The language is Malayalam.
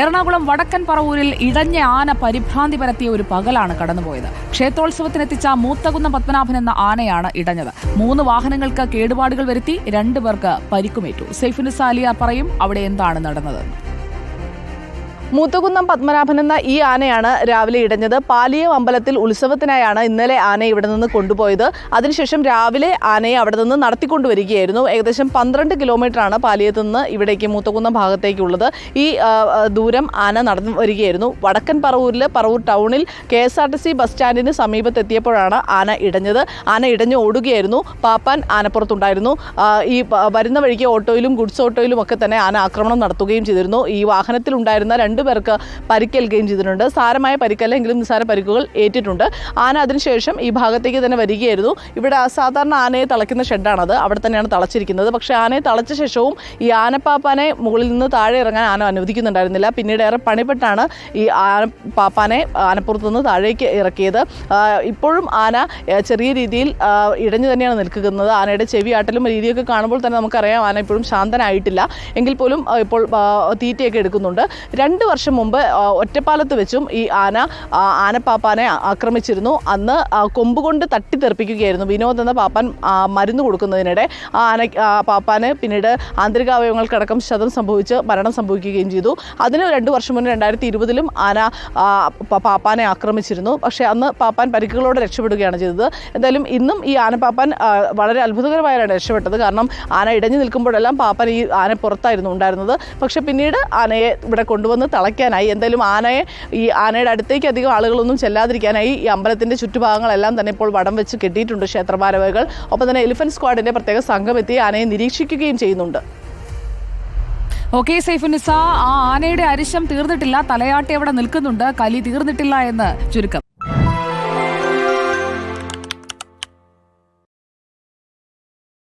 എറണാകുളം വടക്കൻ പറവൂരിൽ ഇടഞ്ഞ ആന പരിഭ്രാന്തി പരത്തിയ ഒരു പകലാണ് കടന്നുപോയത്. ക്ഷേത്രോത്സവത്തിനെത്തിച്ച മൂത്തകുന്നം പത്മനാഭൻ എന്ന ആനയാണ് ഇടഞ്ഞത്. മൂന്ന് വാഹനങ്ങൾക്ക് കേടുപാടുകൾ വരുത്തി രണ്ടുപേർക്ക് പരിക്കുമേറ്റു. സൈഫുനിസ അലിയാർ പറയും അവിടെ എന്താണ് നടന്നതെന്ന് മൂത്തുകുന്നം പത്മനാഭൻ എന്ന ഈ ആനയാണ് രാവിലെ ഇടഞ്ഞത്. പാലിയം അമ്പലത്തിൽ ഉത്സവത്തിനായാണ് ഇന്നലെ ആന ഇവിടെ നിന്ന് കൊണ്ടുപോയത്. അതിനുശേഷം രാവിലെ ആനയെ അവിടെ നിന്ന് നടത്തിക്കൊണ്ടുവരികയായിരുന്നു. ഏകദേശം പന്ത്രണ്ട് കിലോമീറ്ററാണ് പാലിയത്ത് നിന്ന് ഇവിടേക്ക് മൂത്തകുന്നം ഭാഗത്തേക്കുള്ളത്. ഈ ദൂരം ആന നടന്നു വരികയായിരുന്നു. വടക്കൻ പറവൂരിൽ പറവൂർ ടൗണിൽ K S R T C bus സ്റ്റാൻഡിന് സമീപത്തെത്തിയപ്പോഴാണ് ആന ഇടഞ്ഞത്. ആന ഇടഞ്ഞ് ഓടുകയായിരുന്നു. പാപ്പാൻ ആനപ്പുറത്തുണ്ടായിരുന്നു. ഈ വരുന്ന വഴിക്ക് ഓട്ടോയിലും ഗുഡ്സ് ഓട്ടോയിലും ഒക്കെ തന്നെ ആന ആക്രമണം നടത്തുകയും ചെയ്തിരുന്നു. ഈ വാഹനത്തിലുണ്ടായിരുന്ന രണ്ടു പേർക്ക് പരിക്കേൽക്കുകയും ചെയ്തിട്ടുണ്ട്. സാരമായ പരിക്കല്ലെങ്കിലും നിസ്സാര പരിക്കുകൾ ഏറ്റിട്ടുണ്ട്. ആന അതിനുശേഷം ഈ ഭാഗത്തേക്ക് തന്നെ വരികയായിരുന്നു. ഇവിടെ സാധാരണ ആനയെ തളയ്ക്കുന്ന ഷെഡാണത്. അവിടെ തന്നെയാണ് തളച്ചിരിക്കുന്നത്. പക്ഷേ ആനയെ തളച്ച ശേഷവും ഈ ആനപ്പാപ്പാനെ മുകളിൽ നിന്ന് താഴെ ഇറങ്ങാൻ ആന അനുവദിക്കുന്നുണ്ടായിരുന്നില്ല. പിന്നീട് ഏറെ പണിപ്പെട്ടാണ് ഈ ആന പാപ്പാനെ ആനപ്പുറത്ത് നിന്ന് താഴേക്ക് ഇറക്കിയത്. ഇപ്പോഴും ആന ചെറിയ രീതിയിൽ ഇടഞ്ഞു തന്നെയാണ് നിൽക്കുന്നത്. ആനയുടെ ചെവി ആട്ടലും രീതിയൊക്കെ കാണുമ്പോൾ തന്നെ നമുക്കറിയാം ആന ഇപ്പോഴും ശാന്തനായിട്ടില്ല. എങ്കിൽ പോലും ഇപ്പോൾ തീറ്റയൊക്കെ എടുക്കുന്നുണ്ട്. രണ്ട് വർഷം മുമ്പ് ഒറ്റപ്പാലത്ത് വെച്ചും ഈ ആന ആനപ്പാപ്പാനെ ആക്രമിച്ചിരുന്നു. അന്ന് കൊമ്പ് കൊണ്ട് തട്ടിത്തെറിപ്പിക്കുകയായിരുന്നു വിനോദ് എന്ന പാപ്പാൻ മരുന്ന് കൊടുക്കുന്നതിനിടെ. ആ ആന പാപ്പാന് പിന്നീട് ആന്തരികാവയവങ്ങൾക്കടക്കം ക്ഷതം സംഭവിച്ച് മരണം സംഭവിക്കുകയും ചെയ്തു. അതിന് രണ്ട് വർഷം മുന്നേ രണ്ടായിരത്തി ഇരുപതിലും ആന പാപ്പാനെ ആക്രമിച്ചിരുന്നു. പക്ഷേ അന്ന് പാപ്പാൻ പരിക്കുകളോടെ രക്ഷപ്പെടുകയാണ് ചെയ്തത്. എന്തായാലും ഇന്നും ഈ ആനപ്പാപ്പാൻ വളരെ അത്ഭുതകരമായാണ് രക്ഷപ്പെട്ടത്. കാരണം ആന ഇടഞ്ഞു നിൽക്കുമ്പോഴെല്ലാം പാപ്പൻ ഈ ആന പുറത്തായിരുന്നു ഉണ്ടായിരുന്നത്. പക്ഷേ പിന്നീട് ആനയെ ഇവിടെ കൊണ്ടുവന്ന് തളയ്ക്കാനായി എന്തായാലും ആനയെ ഈ ആനയുടെ അടുത്തേക്ക് അധികം ആളുകളൊന്നും ചെല്ലാതിരിക്കാനായി ഈ അമ്പലത്തിന്റെ ചുറ്റുഭാഗങ്ങളെല്ലാം തന്നെ ഇപ്പോൾ വടം വെച്ച് കെട്ടിയിട്ടുണ്ട് ക്ഷേത്രഭാരവകൾ ഒപ്പം തന്നെ എലിഫന്റ് സ്ക്വാഡിന്റെ പ്രത്യേക സംഘം എത്തി ആനയെ നിരീക്ഷിക്കുകയും ചെയ്യുന്നുണ്ട്. ഓക്കെ സൈഫുനിസ ആ ആനയുടെ അരിശം തീർന്നിട്ടില്ല തലയാട്ടി അവിടെ നിൽക്കുന്നുണ്ട് കലി തീർന്നിട്ടില്ല എന്ന് ചുരുക്കം.